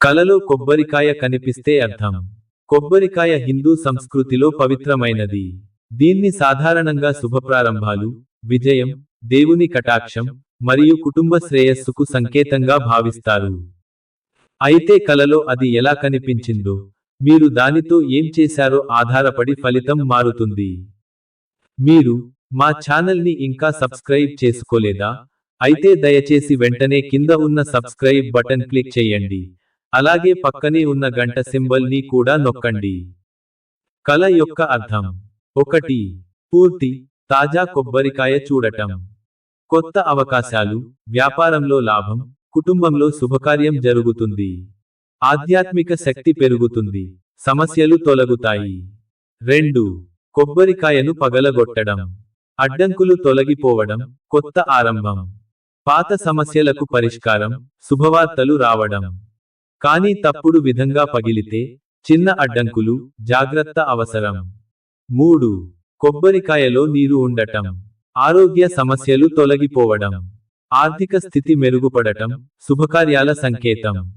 కలలో కొబ్బరికాయ కనిపిస్తే అర్థం. కొబ్బరికాయ హిందూ సంస్కృతిలో పవిత్రమైనది. దీన్ని సాధారణంగా శుభప్రారంభాలు విజయం దేవుని కటాక్షం మరియు కుటుంబ శ్రేయస్సుకు సంకేతంగా భావిస్తారు. అయితే కలలో అది ఎలా కనిపించిందో మీరు దానితో ఏం చేశారో ఆధారపడి ఫలితం మారుతుంది. మీరు మా ఛానల్ని ఇంకా సబ్స్క్రైబ్ చేసుకోలేదా? అయితే దయచేసి వెంటనే కింద ఉన్న సబ్స్క్రైబ్ బటన్ క్లిక్ చేయండి. అలాగే పక్కనే ఉన్న గంట సింబల్ని కూడా నొక్కండి. కల యొక్క అర్థం. ఒకటి. పూర్తి. తాజా కొబ్బరికాయ చూడటం. కొత్త అవకాశాలు. వ్యాపారంలో లాభం. కుటుంబంలో శుభకార్యం జరుగుతుంది. ఆధ్యాత్మిక శక్తి పెరుగుతుంది. సమస్యలు తొలగుతాయి. రెండు. కొబ్బరికాయను పగలగొట్టడం. అడ్డంకులు తొలగిపోవడం. కొత్త ఆరంభం. పాత సమస్యలకు పరిష్కారం. శుభవార్తలు రావడం. కానీ తప్పుడు విధంగా పగిలితే చిన్న అడ్డంకులు జాగ్రత్త అవసరం. మూడు కొబ్బరికాయలో నీరు ఉండటం. ఆరోగ్య సమస్యలు తొలగిపోవడం. ఆర్థిక స్థితి మెరుగుపడటం శుభకార్యాల సంకేతం.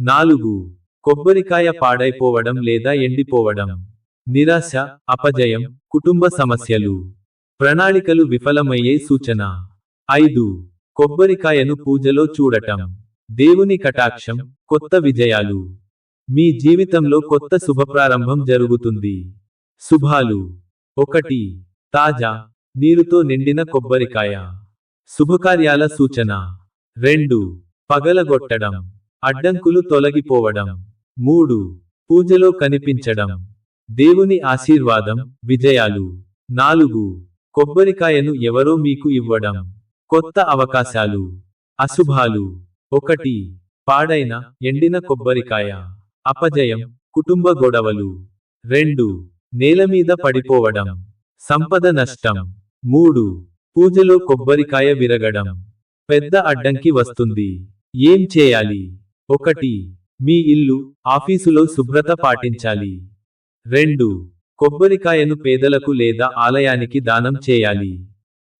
నాలుగు కొబ్బరికాయ పాడైపోవడం లేదా ఎండిపోవడం. నిరాశ అపజయం కుటుంబ సమస్యలు. ప్రణాళికలు విఫలమయ్యే సూచన. ఐదు కొబ్బరికాయను పూజలో చూడటం. దేవుని కటాక్షం కొత్త విజయాలు. మీ జీవితంలో కొత్త శుభప్రారంభం జరుగుతుంది. శుభాలు. ఒకటి తాజా నీరుతో నిండిన కొబ్బరికాయ. శుభకార్యాల సూచన. రెండు పగలగొట్టడం. అడ్డంకులు తొలగిపోవడం. మూడు పూజలో కనిపించడం. దేవుని ఆశీర్వాదం విజయాలు. నాలుగు కొబ్బరికాయను ఎవరో మీకు ఇవ్వడం. కొత్త అవకాశాలు. అశుభాలు. ఒకటి పాడైన ఎండిన కొబ్బరికాయ. అపజయం కుటుంబ గొడవలు. రెండు నేలమీద పడిపోవడం. సంపద నష్టం. మూడు పూజలో కొబ్బరికాయ విరగడం. పెద్ద అడ్డంకి వస్తుంది. ఏం చేయాలి? ఒకటి మీ ఇల్లు ఆఫీసులో శుభ్రత పాటించాలి. రెండు కొబ్బరికాయను పేదలకు లేదా ఆలయానికి దానం చేయాలి.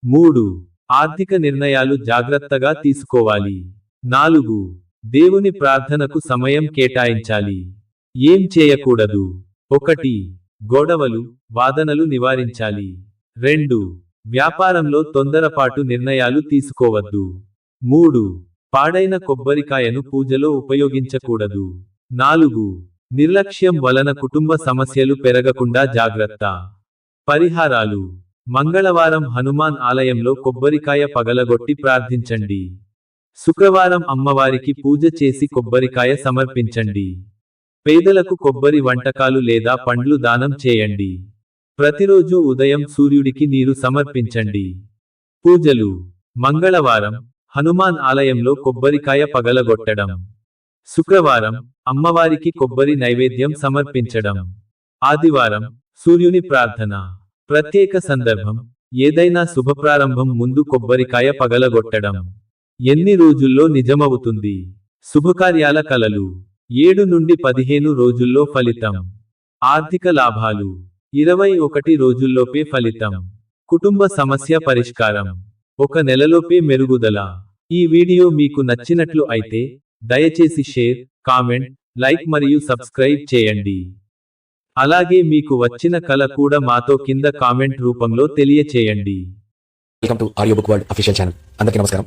మూడు ఆర్థిక నిర్ణయాలు జాగ్రత్తగా తీసుకోవాలి. నాలుగు దేవుని ప్రార్థనకు సమయం కేటాయించాలి. ఏం చేయకూడదు? ఒకటి గొడవలు వాదనలు నివారించాలి. రెండు వ్యాపారంలో తొందరపాటు నిర్ణయాలు తీసుకోవద్దు. మూడు పాడైన కొబ్బరికాయను పూజలో ఉపయోగించకూడదు. నాలుగు నిర్లక్ష్యం వలన కుటుంబ సమస్యలు పెరగకుండా జాగ్రత్త. పరిహారాలు మంగళవారం హనుమాన్ ఆలయంలో కొబ్బరికాయ పగలగొట్టి ప్రార్థించండి. శుక్రవారం అమ్మవారికి పూజ చేసి కొబ్బరికాయ సమర్పించండి. పేదలకు కొబ్బరి వంటకాలు లేదా పండ్లు దానం చేయండి. ప్రతిరోజు ఉదయం సూర్యుడికి నీరు సమర్పించండి. పూజలు. మంగళవారం హనుమాన్ ఆలయంలో కొబ్బరికాయ పగలగొట్టడం. శుక్రవారం అమ్మవారికి కొబ్బరి నైవేద్యం సమర్పించడం. ఆదివారం సూర్యుని ప్రార్థన. ప్రత్యేక సందర్భం. ఏదైనా శుభప్రారంభం ముందు కొబ్బరికాయ పగలగొట్టడం. ఎన్ని రోజుల్లో నిజమవుతుంది? శుభకార్యాల కలలు. ఏడు నుండి పదిహేను రోజుల్లో ఫలితం. ఆర్థిక లాభాలు. ఇరవై ఒకటి రోజుల్లోపే ఫలితం. కుటుంబ సమస్య పరిష్కారం. ఒక నెలలోపే మెరుగుదల. ఈ వీడియో మీకు నచ్చినట్లు అయితే దయచేసి షేర్ కామెంట్ లైక్ మరియు సబ్స్క్రైబ్ చేయండి. అలాగే మీకు వచ్చిన కళ కూడా మాతో కింద కామెంట్ రూపంలో తెలియచేయండి. Welcome to audio book world official channel అందరికీ నమస్కారం.